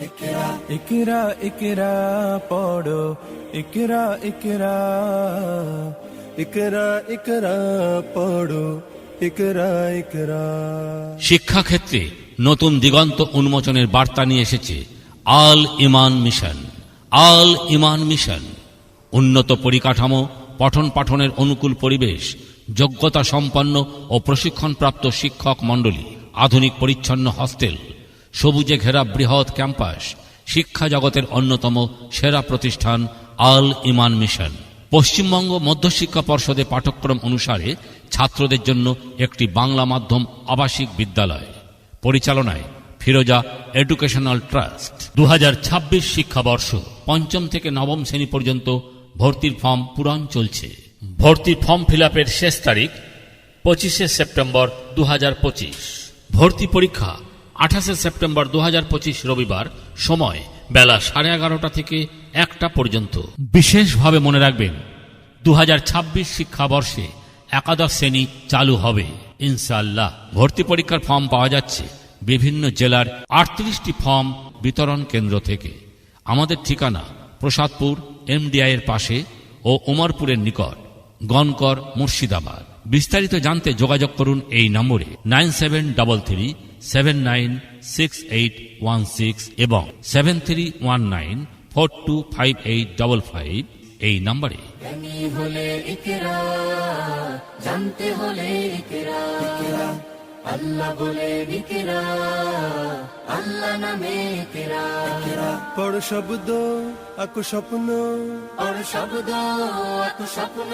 ইকরা ইকরা পড়ো। ইকরা ইকরা ইকরা ইকরা, পড়ো। ইকরা ইকরা। শিক্ষাক্ষেত্রে নতুন দিগন্ত উন্মোচনের বার্তা নিয়ে এসেছে আল ইমান মিশন। আল ইমান মিশন। উন্নত পরিকাঠামো, পঠন পাঠনের অনুকূল পরিবেশ, যোগ্যতা সম্পন্ন ও প্রশিক্ষণপ্রাপ্ত শিক্ষক মণ্ডলী, আধুনিক পরিচ্ছন্ন হস্টেল। সবুজে ঘেরা বৃহৎ ক্যাম্পাস, শিক্ষা জগতের অন্যতম সেরা প্রতিষ্ঠান আল ইমান মিশন। পশ্চিমবঙ্গ মধ্যশিক্ষা পর্ষদের পাঠ্যক্রম অনুসারে ছাত্রদের জন্য একটি বাংলা মাধ্যম আবাসিক বিদ্যালয়। পরিচালনায় ফিরোজা এডুকেশনাল ট্রাস্ট দু হাজার ছাব্বিশ শিক্ষাবর্ষ পঞ্চম থেকে নবম শ্রেণি পর্যন্ত ভর্তির ফর্ম পূরণ চলছে। ভর্তির ফর্ম ফিল শেষ তারিখ পঁচিশে সেপ্টেম্বর দু হাজার পঁচিশ। ভর্তি পরীক্ষা আঠাশে সেপ্টেম্বর দু হাজার পঁচিশ রবিবার, সময় বেলা সাড়ে এগারোটা থেকে একটা পর্যন্ত। বিশেষভাবে মনে রাখবেন দু হাজার ছাব্বিশ শিক্ষাবর্ষে একাদশ শ্রেণি চালু হবে। ইনশাল্লাহ ভর্তি পরীক্ষার ফর্ম পাওয়া যাচ্ছে বিভিন্ন জেলার আটত্রিশটি ফর্ম বিতরণ কেন্দ্র থেকে। আমাদের ঠিকানা প্রসাদপুর এমডিআই এর পাশে ও উমরপুরের নিকট। গনকর মুর্শিদাবাদ। বিস্তারিত জানতে যোগাযোগ করুন এই নম্বরে nine seven double three seven nine six eight one six এবং seven three one nine four two five eight double five এই নম্বরে। জানতে হলে আল্লাহ বলে আল্লাহ নামে পড় শব্দ আকু স্বপ্ন। আর শব্দ এক স্বপ্ন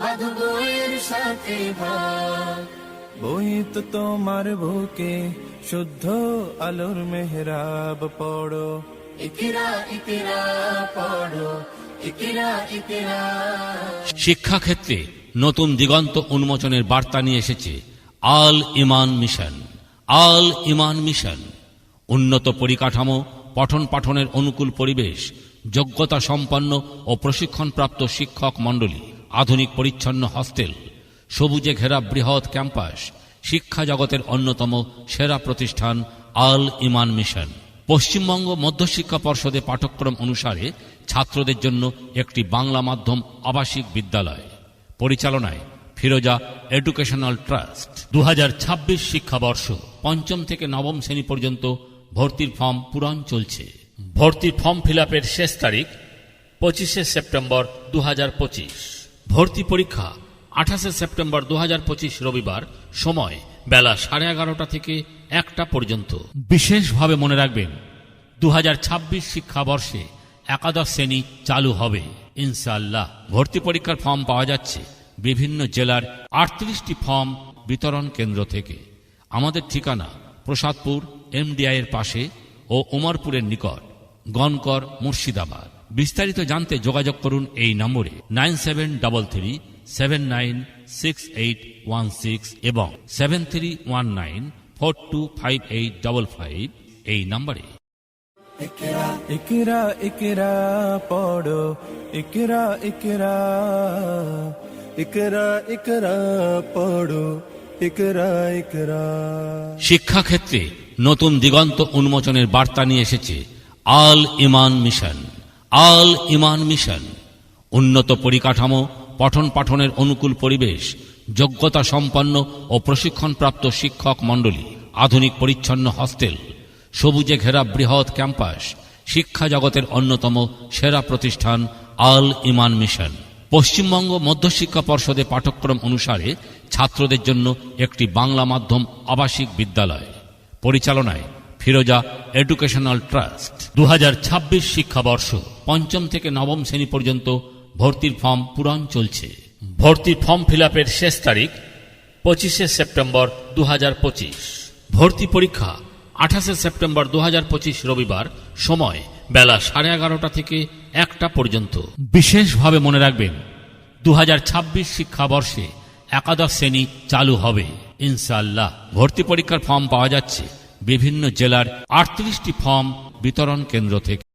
বাঁধব এর সাথে ভাগ। বই তো তোমার বুকে শুদ্ধ আলোর মেহরাব পড়ো। ইকরা ইকরা পড়ো। ইকরা ইকরা। শিক্ষাক্ষেত্রে নতুন দিগন্ত উন্মোচনের বার্তা নিয়ে এসেছে আল ইমান মিশন, আল ইমান মিশন। উন্নত পরিকাঠামো, পঠন পাঠনের অনুকূল পরিবেশ, যোগ্যতা সম্পন্ন ও প্রশিক্ষণপ্রাপ্ত শিক্ষক মণ্ডলী, আধুনিক পরিচ্ছন্ন হস্টেল, সবুজে ঘেরা বৃহৎ ক্যাম্পাস, শিক্ষা জগতের অন্যতম সেরা প্রতিষ্ঠান আল ইমান মিশন। পশ্চিমবঙ্গ মধ্যশিক্ষা পর্ষদের পাঠ্যক্রম অনুসারে ছাত্রদের জন্য একটি বাংলা মাধ্যম আবাসিক বিদ্যালয়। পরিচালনায় ফিরোজা এডুকেশনাল ট্রাস্ট। দু হাজার ছাব্বিশ শিক্ষাবর্ষ পঞ্চম থেকে নবম শ্রেণি পর্যন্ত ভর্তির ফর্ম পূরণ চলছে। ভর্তির ফর্ম ফিল শেষ তারিখ পঁচিশে সেপ্টেম্বর দু হাজার পঁচিশ। ভর্তি পরীক্ষা আঠাশে সেপ্টেম্বর দুহাজার পঁচিশ রবিবার সময় বেলা সাড়ে এগারোটা থেকে একটা পর্যন্ত। বিশেষভাবে মনে রাখবেন দু হাজার ছাব্বিশ শিক্ষাবর্ষে একাদশ শ্রেণি চালু হবে। ইনশাল্লাহ ভর্তি পরীক্ষার ফর্ম পাওয়া যাচ্ছে। বিভিন্ন জেলার আটত্রিশটি ফর্ম বিতরণ কেন্দ্র থেকে। আমাদের ঠিকানা প্রসাদপুর, এমডিআই এর পাশে ও উমরপুরের নিকট, গনকর মুর্শিদাবাদ। বিস্তারিত জানতে যোগাযোগ করুন এই নম্বরে nine seven double three, seven nine six eight one six এবং seven three one nine four two five eight double five এই নম্বরে। ইকরা ইকরা পড়ো। ইকরা ইকরা ইকরা ইকরা শিক্ষাক্ষেত্রে নতুন দিগন্ত উন্মোচনের বার্তা নিয়ে এসেছে আল ইমান মিশন, আল ইমান মিশন। উন্নত পরিকাঠামো, পঠন পাঠনের অনুকূল পরিবেশ, যোগ্যতা সম্পন্ন ও প্রশিক্ষণপ্রাপ্ত শিক্ষক মণ্ডলী, আধুনিক পরিচ্ছন্ন হস্টেল, সবুজে ঘেরা বৃহৎ ক্যাম্পাস, শিক্ষা জগতের অন্যতম সেরা প্রতিষ্ঠান আল ইমান মিশন। পশ্চিমবঙ্গ মধ্যশিক্ষা পর্ষদের পাঠ্যক্রম অনুসারে ছাত্রদের জন্য একটি বাংলা মাধ্যম আবাসিক বিদ্যালয়। পরিচালনায় ফিরোজা এডুকেশনাল ট্রাস্ট দুহাজার ছাব্বিশ শিক্ষাবর্ষ পঞ্চম থেকে নবম শ্রেণি পর্যন্ত ভর্তির ফর্ম পূরণ চলছে। ভর্তির ফর্ম ফিল শেষ তারিখ পঁচিশে সেপ্টেম্বর দু হাজার পঁচিশ। ভর্তি পরীক্ষা আঠাশে সেপ্টেম্বর দু হাজার পঁচিশ রবিবার। সময় বেলা সাড়ে এগারোটা থেকে একটা পর্যন্ত। বিশেষভাবে মনে রাখবেন দু হাজার ছাব্বিশ শিক্ষাবর্ষে একাদশ শ্রেণি চালু হবে। ইনশাল্লাহ ভর্তি পরীক্ষার ফর্ম পাওয়া যাচ্ছে। বিভিন্ন জেলার আটত্রিশটি ফর্ম বিতরণ কেন্দ্র থেকে।